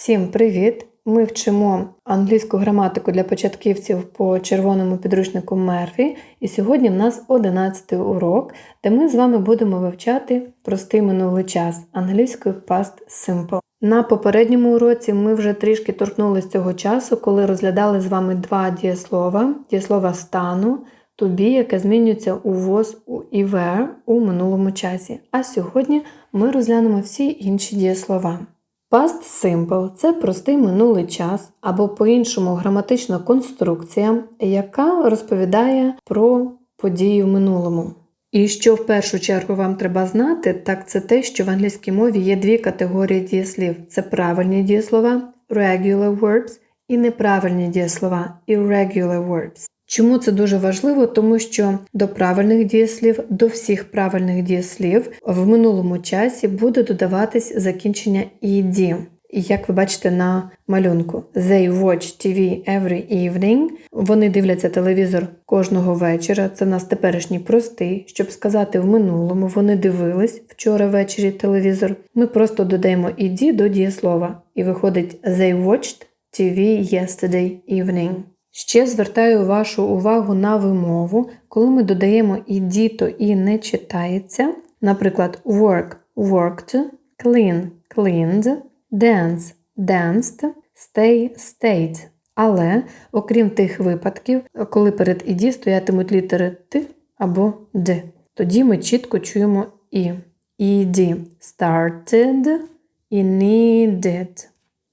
Всім привіт! Ми вчимо англійську граматику для початківців по червоному підручнику Мерфі. І сьогодні в нас 11 урок, де ми з вами будемо вивчати простий минулий час англійською past simple. На попередньому уроці ми вже трішки торкнулися цього часу, коли розглядали з вами два дієслова: дієслова стану to be, яке змінюється у was і were у минулому часі. А сьогодні ми розглянемо всі інші дієслова. Past simple – це простий минулий час або по-іншому граматична конструкція, яка розповідає про події в минулому. І що в першу чергу вам треба знати, так це те, що в англійській мові є дві категорії дієслів: це правильні дієслова regular verbs і неправильні дієслова irregular verbs. Чому це дуже важливо? Тому що до правильних дієслів, до всіх правильних дієслів в минулому часі буде додаватись закінчення «ed». І як ви бачите на малюнку, they watch TV every evening. Вони дивляться телевізор кожного вечора. Це в нас теперішній простий. Щоб сказати в минулому, вони дивились вчора ввечері телевізор. Ми просто додаємо «ed» до дієслова. І виходить they watched TV yesterday evening. Ще звертаю вашу увагу на вимову, коли ми додаємо і діто і не читається. Наприклад, work worked, clean cleaned, dance danced, stay stayed. Але, окрім тих випадків, коли перед іді стоятимуть літери Т або Д, тоді ми чітко чуємо і. Іді started і needed.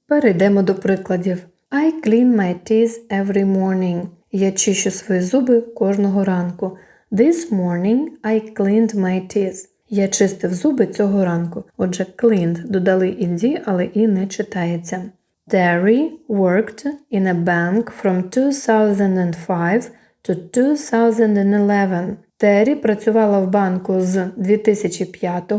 Перейдемо до прикладів. I clean my teeth every morning. Я чищу свої зуби кожного ранку. This morning I cleaned my teeth. Я чистив зуби цього ранку. Отже, cleaned додали ed, але і не читається. Terry worked in a bank from 2005 to 2011. Террі працювала в банку з 2005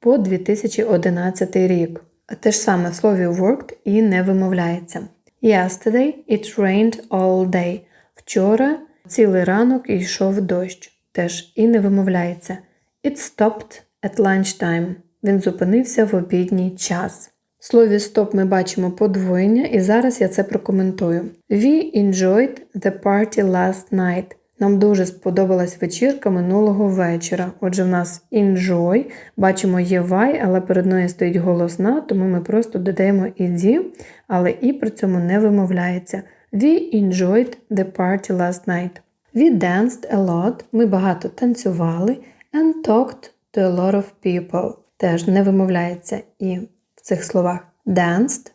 по 2011 рік. Те ж саме в слові worked і не вимовляється. Yesterday it rained all day. Вчора цілий ранок йшов дощ. Теж і не вимовляється. It stopped at lunchtime. Він зупинився в обідній час. В слові stop ми бачимо подвоєння, і зараз я це прокоментую. We enjoyed the party last night. Нам дуже сподобалась вечірка минулого вечора. Отже, в нас enjoy, бачимо є Y, але перед нею стоїть голосна, тому ми просто додаємо «ed», але і при цьому не вимовляється. We enjoyed the party last night. We danced a lot, ми багато танцювали, and talked to a lot of people. Теж не вимовляється і в цих словах. Danced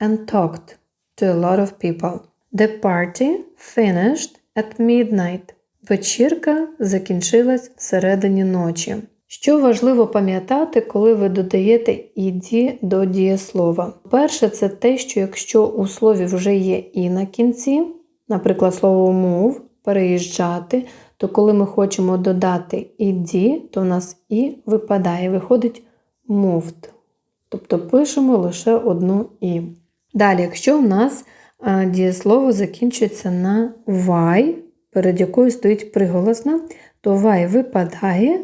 and talked to a lot of people. The party finished at midnight. Вечірка закінчилась всередині ночі. Що важливо пам'ятати, коли ви додаєте «іді» до дієслова? Перше, це те, що якщо у слові вже є і на кінці, наприклад, слово move, переїжджати, то коли ми хочемо додати «іді», то у нас і випадає, виходить moved. Тобто пишемо лише одну і. Далі, якщо у нас дієслово закінчується на y, перед якою стоїть приголосна, то y випадає,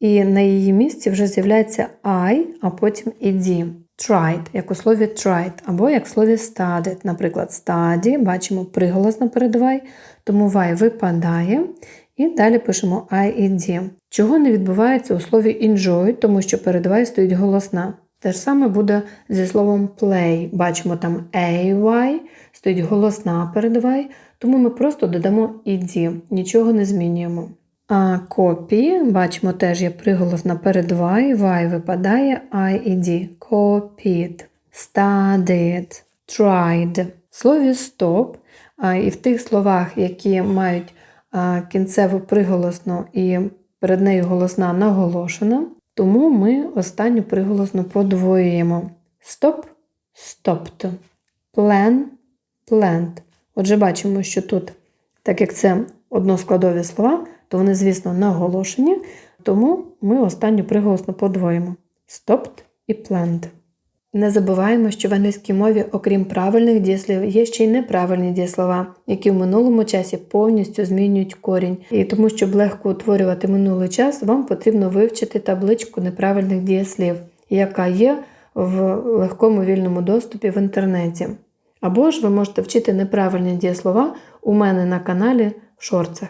і на її місці вже з'являється I, а потім ed. Tried, як у слові tried, або як в слові studied. Наприклад, study, бачимо приголосна перед y, тому y випадає. І далі пишемо I ed. Чого не відбувається у слові enjoy, тому що перед y стоїть голосна. Те ж саме буде зі словом play. Бачимо там AY, стоїть голосна перед Y, тому ми просто додамо «ed», нічого не змінюємо. А copy, бачимо, теж є приголосна перед Y, Y випадає «I-ed», copied, studied, tried. В слові stop і в тих словах, які мають кінцеву приголосну і перед нею голосна наголошена, тому ми останню приголосну подвоюємо. Stop – stopped. Plan – planned. Отже, бачимо, що тут, так як це односкладові слова, то вони, звісно, наголошені, тому ми останню приголосну подвоїмо. Stopped і planned. Не забуваємо, що в англійській мові, окрім правильних дієслів, є ще й неправильні дієслова, які в минулому часі повністю змінюють корінь. І тому, щоб легко утворювати минулий час, вам потрібно вивчити табличку неправильних дієслів, яка є в легкому вільному доступі в інтернеті. Або ж ви можете вчити неправильні дієслова у мене на каналі в шорцах.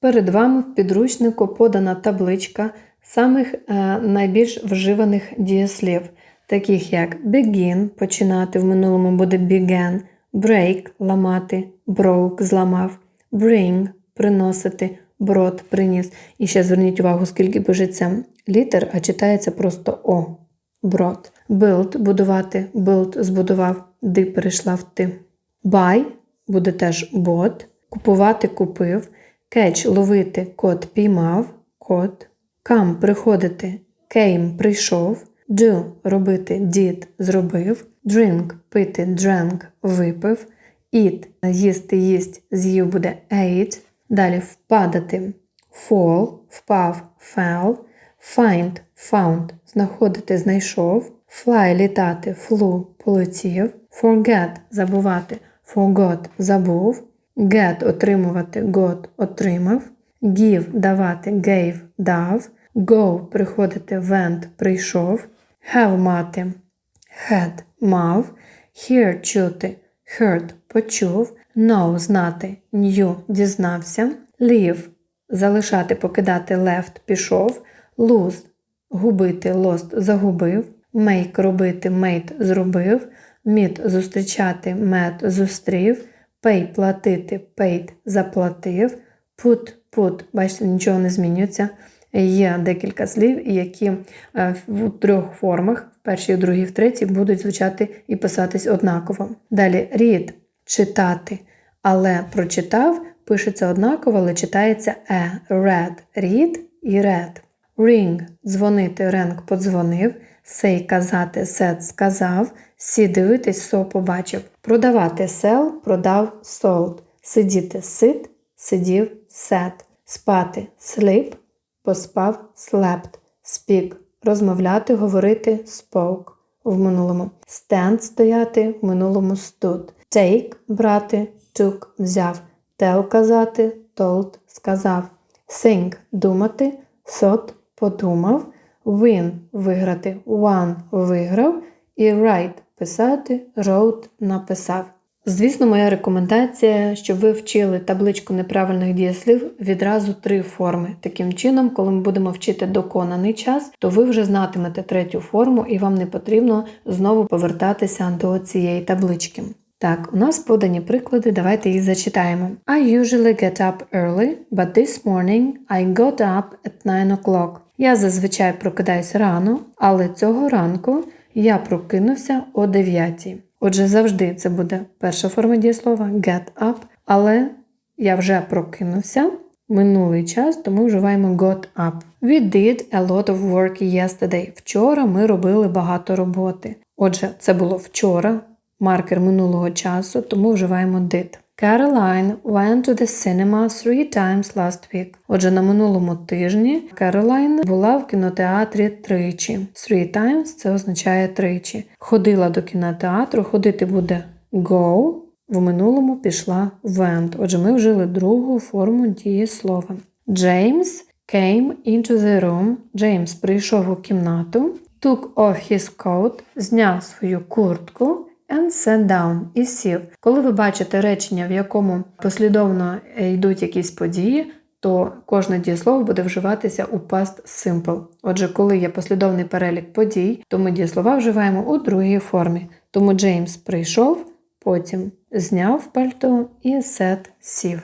Перед вами в підручнику подана табличка самих е, найбільш вживаних дієслів, таких як begin – починати, в минулому буде began, break – ламати, broke – зламав, bring – приносити, brought – приніс. І ще зверніть увагу, скільки пишеться літер, а читається просто О. Brought. Build – будувати, build – збудував, ди перейшла в ти. Buy – буде теж bought, купувати – купив, catch – ловити, кот піймав, кот. Come – приходити, came – прийшов, do – робити, did – зробив, drink – пити, drank – випив, eat – їсти, їсть, з'їв буде ate, далі впадати, fall – впав, fell, find – found – знаходити, знайшов, fly – літати, flew – полетів, forget – забувати, forgot – забув, get – отримувати, got – отримав, give – давати, gave – дав, go – приходити, went – прийшов, have – мати, had – мав, hear – чути, heard – почув, know – знати, knew – дізнався, leave – залишати, покидати, left – пішов, lose – губити, lost – загубив, make – робити, made – зробив, meet – зустрічати, met – зустрів, pay – платити, paid – заплатив, put – put, бачите, нічого не змінюється. Є декілька слів, які е, в трьох формах, в першій, в другій, в третій, будуть звучати і писатись однаково. Далі read – читати, але прочитав, пишеться однаково, але читається е, read, read і read. Ring – дзвонити, ренк подзвонив, say – казати, said – сказав, see – дивитись, so – побачив. Продавати sell, продав, sold. Сидіти sit, сидів, sat. Спати sleep, поспав, slept. Speak – розмовляти, говорити, spoke в минулому. Stand – стояти, в минулому stood. Take – брати, took – взяв. Tell – казати, told – сказав. Think – думати, thought – подумав. Win – виграти, won – виграв. І write – писати, wrote – написав. Звісно, моя рекомендація, щоб ви вчили табличку неправильних дієслів відразу три форми. Таким чином, коли ми будемо вчити доконаний час, то ви вже знатимете третю форму і вам не потрібно знову повертатися до цієї таблички. Так, у нас подані приклади, давайте їх зачитаємо. I usually get up early, but this morning I got up at 9 o'clock. Я зазвичай прокидаюсь рано, але цього ранку я прокинувся о 9. Отже, завжди це буде перша форма дієслова get up, але я вже прокинувся минулий час, тому вживаємо got up. We did a lot of work yesterday. Вчора ми робили багато роботи. Отже, це було вчора, маркер минулого часу, тому вживаємо did. Caroline went to the cinema three times last week. Отже, на минулому тижні Caroline була в кінотеатрі тричі. Three times це означає тричі. Ходила до кінотеатру, ходити буде go, в минулому пішла went. Отже, ми вжили другу форму дієслова. James came into the room. Джеймс прийшов у кімнату, took off his coat, зняв свою куртку and sat down і сів. Коли ви бачите речення, в якому послідовно йдуть якісь події, то кожне дієслово буде вживатися у past simple. Отже, коли є послідовний перелік подій, то ми дієслова вживаємо у другій формі. Тому Джеймс прийшов, потім зняв пальто і сет сів.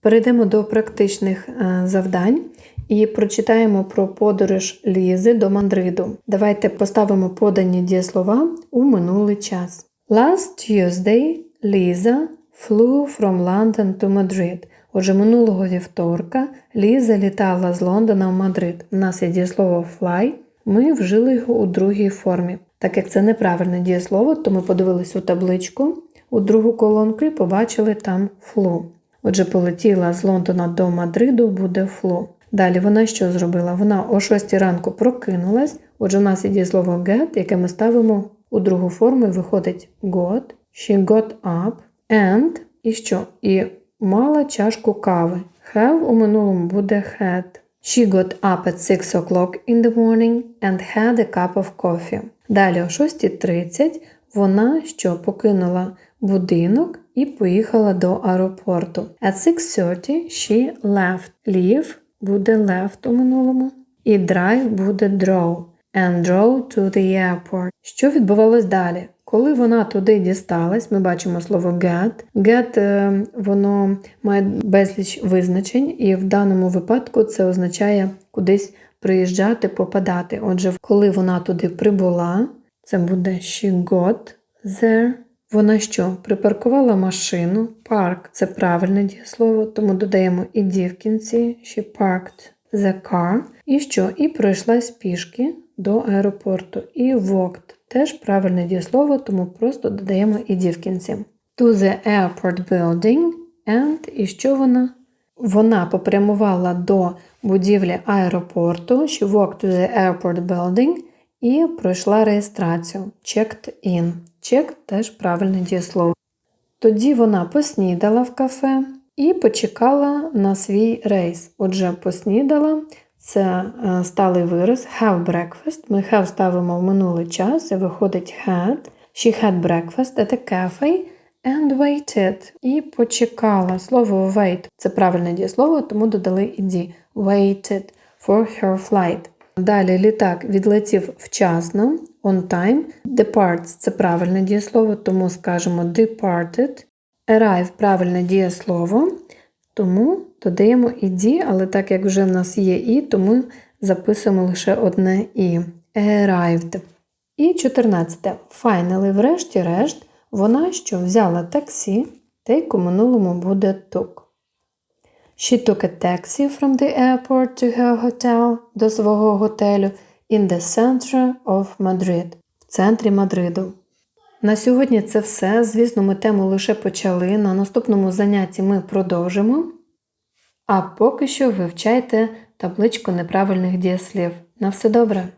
Перейдемо до практичних е, завдань і прочитаємо про подорож Лізи до Мандриду. Давайте поставимо подані дієслова у минулий час. Last Tuesday Lisa flew from London to Madrid. Отже, минулого вівторка Ліза літала з Лондона в Мадрид. У нас є дієслово fly, ми вжили його у другій формі. Так як це неправильне дієслово, то ми подивились у табличку у другу колонку і побачили там flew. Отже, полетіла з Лондона до Мадриду, буде flew. Далі вона що зробила? Вона о 6 ранку прокинулась. Отже, у нас є дієслово get, яке ми ставимо у другу форму виходить got. She got up and і що? І мала чашку кави. Have у минулому буде had. She got up at 6 o'clock in the morning and had a cup of coffee. Далі о 6.30 вона що покинула будинок і поїхала до аеропорту. At 6.30 she left. Leave буде left у минулому. І drive буде drove. And to the airport. Що відбувалось далі? Коли вона туди дісталась, ми бачимо слово get. Get е, воно має безліч визначень, і в даному випадку це означає кудись приїжджати, попадати. Отже, коли вона туди прибула, це буде she got there. Вона що? Припаркувала машину. Park – це правильне дієслово, тому додаємо ed в кінці. She parked the car. І що? І пройшлась пішки до аеропорту. І walked – теж правильне дієслово, тому просто додаємо ed в кінці. To the airport building. And і що вона? Вона попрямувала до будівлі аеропорту. She walked to the airport building і пройшла реєстрацію. Checked in. Check теж правильне дієслово. Тоді вона поснідала в кафе і почекала на свій рейс. Отже, поснідала це е, сталий вираз have breakfast. Ми have ставимо в минулий час, і виходить had. She had breakfast at a cafe and waited. І почекала. Слово wait це правильне дієслово, тому додали ed. Waited for her flight. Далі літак відлетів вчасно, on time. Departs – це правильне дієслово, тому скажемо departed. Arrive – правильне дієслово, тому додаємо ed, але так як вже в нас є і, то ми записуємо лише одне і. Arrived. І 14. Finally, врешті-решт, вона що взяла таксі, take у минулому буде took. She took a taxi from the airport to her hotel до свого готелю in the center of Madrid, в центрі Мадриду. На сьогодні це все. Звісно, ми тему лише почали. На наступному занятті ми продовжимо. А поки що вивчайте табличку неправильних дієслів. На все добре!